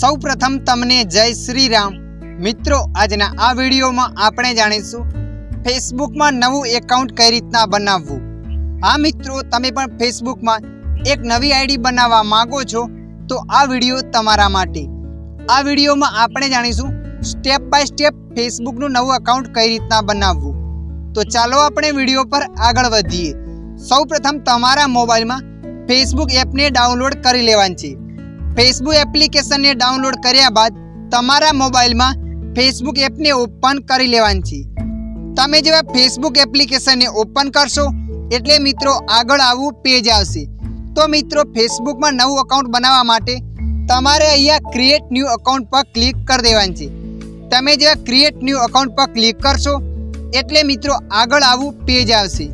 સૌ પ્રથમ તમને જય શ્રી રામ મિત્રો, આજના આ વિડીયોમાં આપણે જાણીશું ફેસબુકમાં નવું એકાઉન્ટ કઈ રીતના બનાવવું. હા મિત્રો, તમે પણ ફેસબુકમાં એક નવી આઈડી બનાવવા માગો છો, તો આ વીડિયો તમારા માટે. આ વિડીયોમાં આપણે જાણીશું સ્ટેપ બાય સ્ટેપ ફેસબુકનું નવું એકાઉન્ટ કઈ રીતના બનાવવું. તો ચાલો આપણે વીડિયો પર આગળ વધીએ. સૌ પ્રથમ તમારા મોબાઈલમાં ફેસબુક એપને ડાઉનલોડ કરી લેવાની છે. ફેસબુક એપ્લિકેશનને ડાઉનલોડ કર્યા બાદ તમારા મોબાઈલમાં ફેસબુક એપને ઓપન કરી લેવાની છે. તમે જેવા ફેસબુક એપ્લિકેશનને ઓપન કરશો એટલે મિત્રો આગળ આવું પેજ આવશે. તો મિત્રો ફેસબુકમાં નવું અકાઉન્ટ બનાવવા માટે તમારે અહીંયા ક્રિએટ ન્યૂ અકાઉન્ટ પર ક્લિક કરી દેવાની છે. તમે જેવા ક્રિએટ ન્યૂ અકાઉન્ટ પર ક્લિક કરશો એટલે મિત્રો આગળ આવું પેજ આવશે.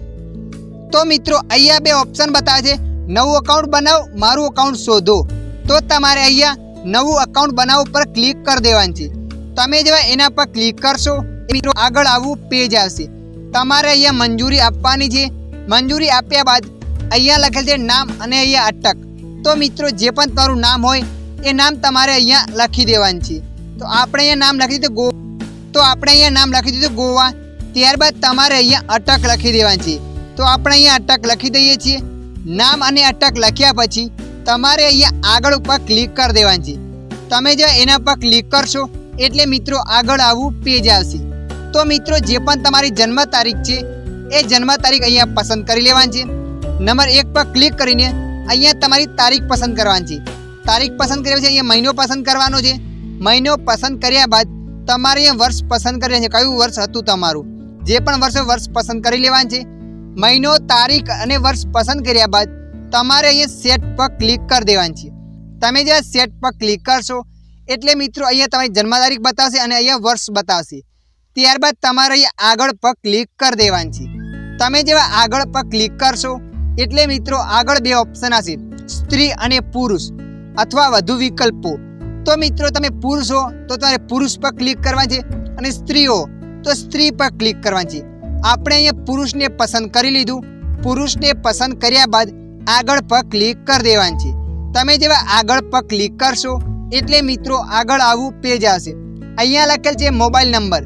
તો મિત્રો અહીંયા બે ઓપ્શન બતાવે છે. નવું અકાઉન્ટ બનાવો, મારું અકાઉન્ટ શોધો. તો તમારે અહીંયા નવું અકાઉન્ટ બનાવવા પર ક્લિક કરી દેવાનું છે. તમે જેવા એના પર ક્લિક કરશો મિત્રો આગળ આવું પેજ આવશે. તમારે અહીંયા મંજૂરી આપવાની છે. મંજૂરી આપ્યા બાદ અહીંયા લખેલ છે નામ અને અહીંયા અટક. તો મિત્રો જે પણ તમારું નામ હોય, એ નામ તમારે અહીંયા લખી દેવાનું છે. તો આપણે અહીંયા નામ લખી દીધું ગો તો આપણે અહીંયા નામ લખી દીધું ગોવા. ત્યારબાદ તમારે અહીંયા અટક લખી દેવાની છે. તો આપણે અહીંયા અટક લખી દઈએ છીએ. નામ અને અટક લખ્યા પછી તમારે અહીંયા આગળ ઉપર ક્લિક કરી દેવાની છે. તમે જો એના પર ક્લિક કરશો, એટલે મિત્રો આગળ આવું પેજ આવશે. તો મિત્રો જે પણ તમારી જન્મ તારીખ છે, એ જન્મ તારીખ અહીંયા પસંદ કરી લેવાની છે. નંબર એક પર ક્લિક કરીને અહીંયા તમારી તારીખ પસંદ કરવાની છે. તારીખ પસંદ કર્યા છે અહીંયા મહિનો પસંદ કરવાનો છે. મહિનો પસંદ કર્યા બાદ તમારે અહીંયા વર્ષ પસંદ કર્યા છે. કયું વર્ષ હતું તમારું? જે પણ વર્ષ વર્ષ પસંદ કરી લેવાનું છે. મહિનો, તારીખ અને વર્ષ પસંદ કર્યા બાદ તમારે અહીંયા સેટ પર ક્લિક કરી દેવાની છે. તમે જે સેટ પર ક્લિક કરશો, એટલે મિત્રો અહીંયા તમારી જન્મ તારીખ બતાવશે અને અહીંયા વર્ષ બતાવશે. ત્યારબાદ તમારે અહીંયા આગળ પર ક્લિક કરી દેવાની છે. તમે જેવા આગળ પર ક્લિક કરશો, એટલે મિત્રો આગળ બે ઓપ્શન હશે. સ્ત્રી અને પુરુષ, અથવા વધુ વિકલ્પો. તો મિત્રો તમે પુરુષ હો તો તમારે પુરુષ પર ક્લિક કરવાની છે અને સ્ત્રી હો તો સ્ત્રી પર ક્લિક કરવાની છે. આપણે અહીંયા પુરુષને પસંદ કરી લીધું. પુરુષને પસંદ કર્યા બાદ આગળ પર ક્લિક કરી દેવાની છે. તમે જેવા આગળ પર ક્લિક કરશો, એટલે મિત્રો આગળ આવું પેજ આવશે. અહીંયા લખેલ છે મોબાઈલ નંબર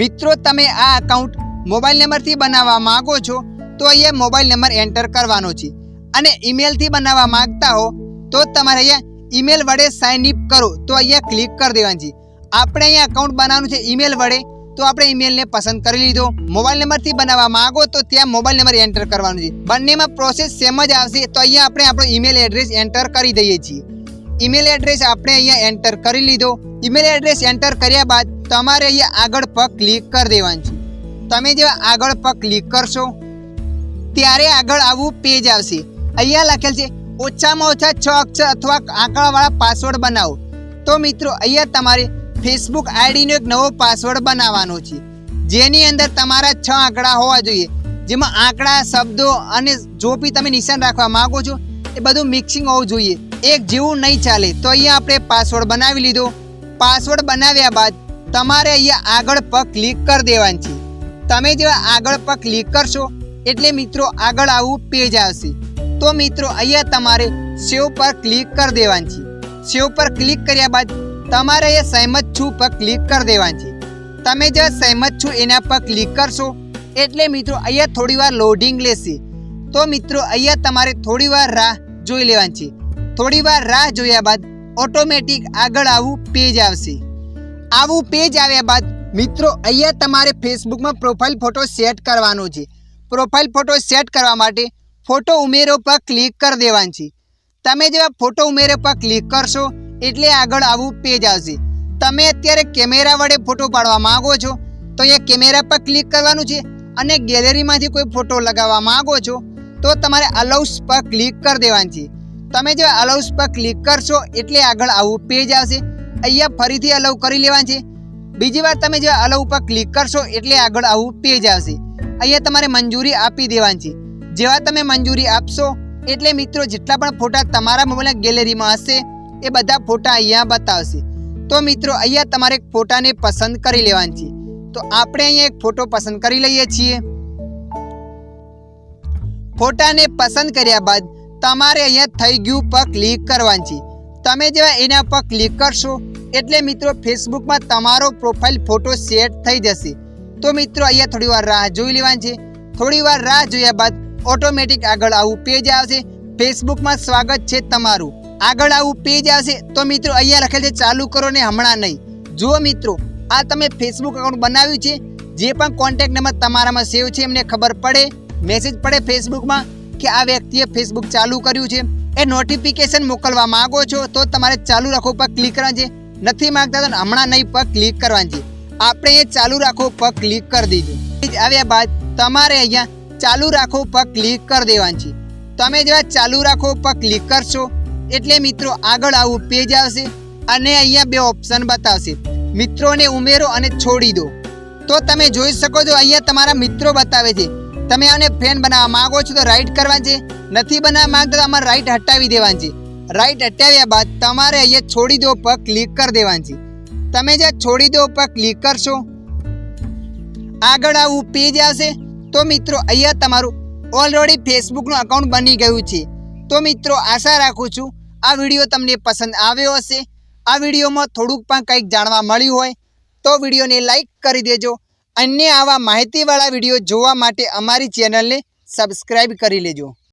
મિત્રો, તમે આ અકાઉન્ટ મોબાઈલ નંબરથી બનાવવા માગો છો, તો અહીંયા મોબાઈલ નંબર એન્ટર કરવાનો છે. અને ઈમેલથી બનાવવા માંગતા હો, તો તમારે અહીંયા ઈમેલ વડે સાઇન અપ કરો, તો અહીંયા ક્લિક કરી દેવાની છે. આપણે અહીંયા અકાઉન્ટ બનાવવાનું છે ઈમેલ વડે. તો આપણે ઈમેલને પસંદ કરી લીધો. મોબાઈલ નંબરથી બનાવવા માંગો તો ત્યાં મોબાઈલ નંબર એન્ટર કરવાનો છે. બંનેમાં પ્રોસેસ સેમ જ આવશે, તો અહીંયા આપણે આપણો ઈમેલ એડ્રેસ એન્ટર કરી દઈએ છીએ. ઈમેલ એડ્રેસ આપણે અહીંયા એન્ટર કરી લીધો. ઈમેલ એડ્રેસ એન્ટર કર્યા બાદ તમારે અહીંયા આગળ પર ક્લિક કરી દેવાનું છે. તમે જેવા આગળ પર ક્લિક કરશો, ત્યારે આગળ આવું પેજ આવશે. અહીંયા લખેલ છે, ઓછામાં ઓછા છ અક્ષર અથવા આંકડાવાળા પાસવર્ડ બનાવો. તો મિત્રો, અહીંયા તમારે ફેસબુક આઈડીનો એક નવો પાસવર્ડ બનાવવાનો છે. જેની અંદર તમારા છ આંકડા હોવા જોઈએ. જેમાં આંકડા, શબ્દો અને જો બી તમે નિશાન રાખવા માગો છો. એ બધું મિક્સિંગ હોવું જોઈએ. એક જેવું નહીં ચાલે તો અહીંયા આપણે પાસવર્ડ બનાવી લીધો. પાસવર્ડ બનાવ્યા બાદ તમારે અહીંયા આગળ પર ક્લિક કરી દેવાની છે. તમે જેવા આગળ પર ક્લિક કરશો, એટલે મિત્રો આગળ આવું પેજ આવશે. તો મિત્રો અહીંયા તમારે સેવ પર ક્લિક કરી દેવાની છે. સેવ પર ક્લિક કર્યા બાદ તમારે એ સહેમત છું પર ક્લિક કરી દેવાની છે તમે જે સહેમત છું એના પર ક્લિક કરશો. એટલે મિત્રો, અહીંયા થોડીવાર લોડિંગ લેશે. તો મિત્રો, અહીંયા તમારે થોડીવાર રાહ જોઈ લેવાની છે થોડી વાર રાહ જોયા બાદ ઓટોમેટિક આગળ આવું પેજ આવશે. આવું પેજ આવ્યા બાદ મિત્રો, અહીંયા તમારે ફેસબુકમાં પ્રોફાઇલ ફોટો સેટ કરવાનો છે. પ્રોફાઇલ ફોટો સેટ કરવા માટે ફોટો ઉમેરો પર ક્લિક કરી દેવાની છે તમે જેવા ફોટો ઉમેરો પર ક્લિક કરશો એટલે આગળ આવું પેજ આવશે. તમે અત્યારે કેમેરા વડે ફોટો પાડવા માગો છો? તો અહીંયા કેમેરા પર ક્લિક કરવાનું છે અને ગેલેરીમાંથી કોઈ ફોટો લગાવવા માંગો છો, તો તમારે અલાઉસ પર ક્લિક કરી દેવાની છે. તમે જો અલાઉસ પર ક્લિક કરશો એટલે આગળ આવું પેજ આવશે. અહીંયા ફરીથી અલાઉ કરી લેવાનું છે. બીજી વાર તમે જો અલાઉ પર ક્લિક કરશો એટલે આગળ આવું પેજ આવશે. અહીંયા તમારે મંજૂરી આપી દેવાની છે. જેવા તમે મંજૂરી આપશો, એટલે મિત્રો, જેટલા પણ ફોટા તમારા મોબાઈલના ગેલેરીમાં હશે એ બધા ફોટા અહીંયા બતાવશે. તો મિત્રો, અહીંયા તમારે એક ફોટાને પસંદ કરી લેવાની છે. તો આપણે અહીંયા એક ફોટો પસંદ કરી લઈએ છીએ. ફોટાને પસંદ કર્યા બાદ તમારે અહીંયા થઈ ગયું પર ક્લિક કરવાની છે. તમે જેવા એના પર ક્લિક કરશો, એટલે મિત્રો ફેસબુકમાં તમારો પ્રોફાઇલ ફોટો સેટ થઈ જશે. તો મિત્રો, અહીંયા થોડી વાર રાહ જોઈ લેવાની છે. થોડી વાર રાહ જોયા બાદ ઓટોમેટિક આગળ આવું પેજ આવશે. ફેસબુકમાં સ્વાગત છે તમારું. આગળ આવું પેજ આવશે તો મિત્રો અહીંયા લખેલ છે, ચાલુ કરો ને હમણાં નહીં. જુઓ મિત્રો, આ તમે ફેસબુક એકાઉન્ટ બનાવ્યું છે, જે પણ કોન્ટેક્ટ નંબર તમારામાં સેવ છે, એમને ખબર પડે મેસેજ પડે ફેસબુકમાં કે આ વ્યક્તિએ ફેસબુક ચાલુ કર્યું છે. એ નોટિફિકેશન મોકલવા માંગો છો તો તમારે ચાલુ રાખો પર ક્લિક કરવાનું છે. નથી માંગતા તો હમણાં નહીં પર ક્લિક કરવાનું છે. આપણે એ ચાલુ રાખો પર ક્લિક કરી દીધું. આવ્યા બાદ તમારે અહીંયા ચાલુ રાખો પર ક્લિક કરી દેવાનું છે. તમે જેવા ચાલુ રાખો પર ક્લિક કરશો એટલે મિત્રો આગળ આવું પેજ આવશે અને અહીંયા બે ઓપ્શન બતાવશે. મિત્રોને ઉમેરો અને છોડી દો. તો તમે જોઈ શકો છો અહીંયા તમારા મિત્રો બતાવે છે. તમે આને ફ્રેન્ડ બનાવવા માંગો છો તો રાઈટ કરવાનું છે. નથી બનાવવા માંગતા તો આમાં રાઈટ હટાવી દેવાનું છે. રાઈટ હટાવ્યા બાદ તમારે અહીંયા છોડી દો પર ક્લિક કરી દેવાનું છે. તમે જ્યાં છોડી દો પર ક્લિક કરશો, આગળ આવું પેજ આવશે. તો મિત્રો અહીંયા તમારું ઓલરેડી ફેસબુકનું અકાઉન્ટ બની ગયું છે. તો મિત્રો આશા રાખું છું આ વીડિયો તમને પસંદ આવ્યો હશે. આ વિડીયોમાં થોડુંક પણ કંઈક જાણવા મળ્યું હોય તો વિડીયોને લાઈક કરી દેજો. અન્ય આવા માહિતીવાળા વીડિયો જોવા માટે અમારી ચેનલને સબસ્ક્રાઈબ કરી લેજો.